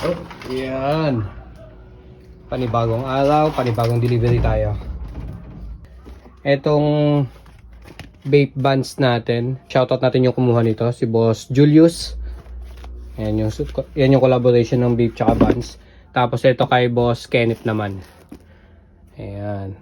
Oh, yan. Panibagong araw, panibagong delivery tayo. Etong vape buns natin. Shoutout natin yung kumuha nito, si Boss Julius. Yan yung, yan yung collaboration ng vape tsaka buns. Tapos ito kay Boss Kenneth naman. Ayan.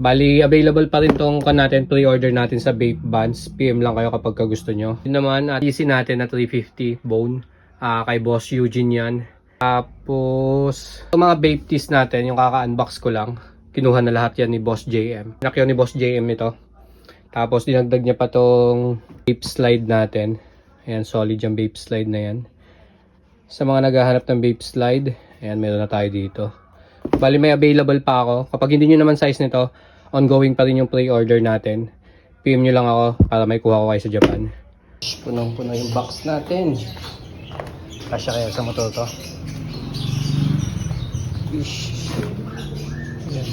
Bali, available pa rin tong kan natin, pre-order natin sa Vape Buns. PM lang kayo kapag ka gusto nyo. Yun naman, at easy natin na 350 bone. Ah, kay Boss Eugene yan. Tapos, yung mga vape teas natin, yung kaka-unbox ko lang. Kinuha na lahat yan ni Boss JM. Nakyo ni Boss JM ito. Tapos, dinagdag niya pa tong vape slide natin. Ayan, solid yung vape slide na yan. Sa mga naghahanap ng vape slide, ayan, meron na tayo dito. Bali, may available pa ako. Kapag hindi nyo naman size nito, ongoing pa rin yung pre-order natin. PM nyo lang ako para may kuha ko kayo sa Japan. Punong-puno yung box natin. Kasya kaya sa motor to. Ish. Yan.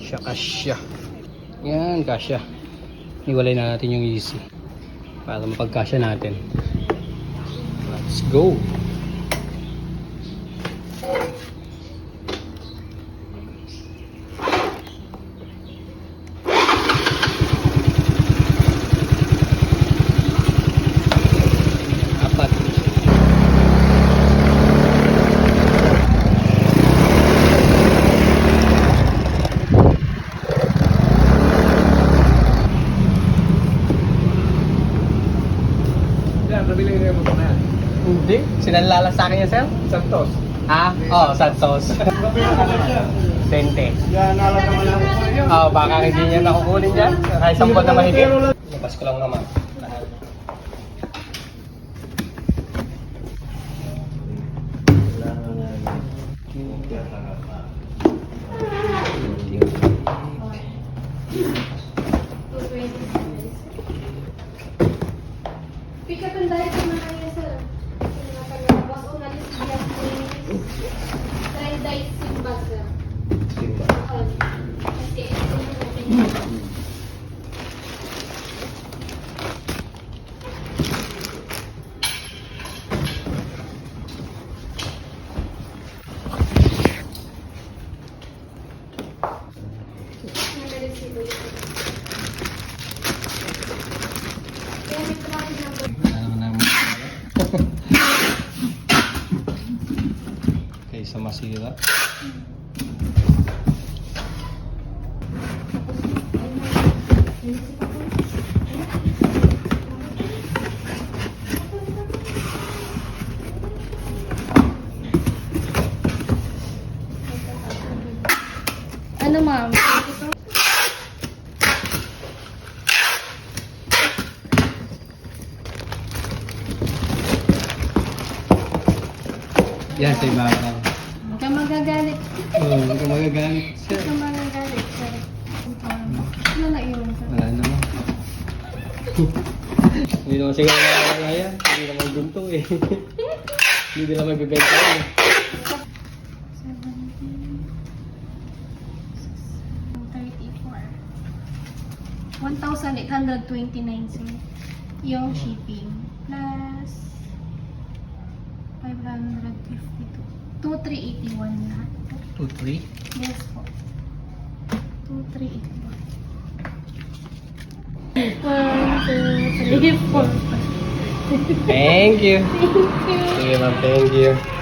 Kasya, kasya. Yan, kasya. Iwalay na natin yung easy. Para mapagkasya natin. Let's go! Apat. Yan, nabili niyo mo na yan. Hindi. Sinalala sa akin yan, sir? Santos. Ah? Oo, oh, Santos. 20. Yan, alam naman iyo. Oo, baka hindi niya nakukunin dyan. Kahit isang buwan na mahigit. Labas ko lang naman. Pick up and dahil Try dahil simba sir. Simba. Oh. Kasi ito yung natin. Unalis siya dito. Kaya may traffic number. Ano naman Okay, sa masira. Ano ma'am? Yan, sa ibabaw. Ka. Oo, hindi ka magagalit. Sir. Ka magagalit sir. Ano na iyon sir? Wala naman. Hindi naman nakakaya yan. Hindi naman gunto eh. Hindi nila magbibenta eh. 1,829 sir. Yung shipping. Plus 552. 2,381 lahat po. 2-3. Yes po. 2,381. 1, 2, 3, 4. Thank you. Thank you. Sige ma'am, thank you.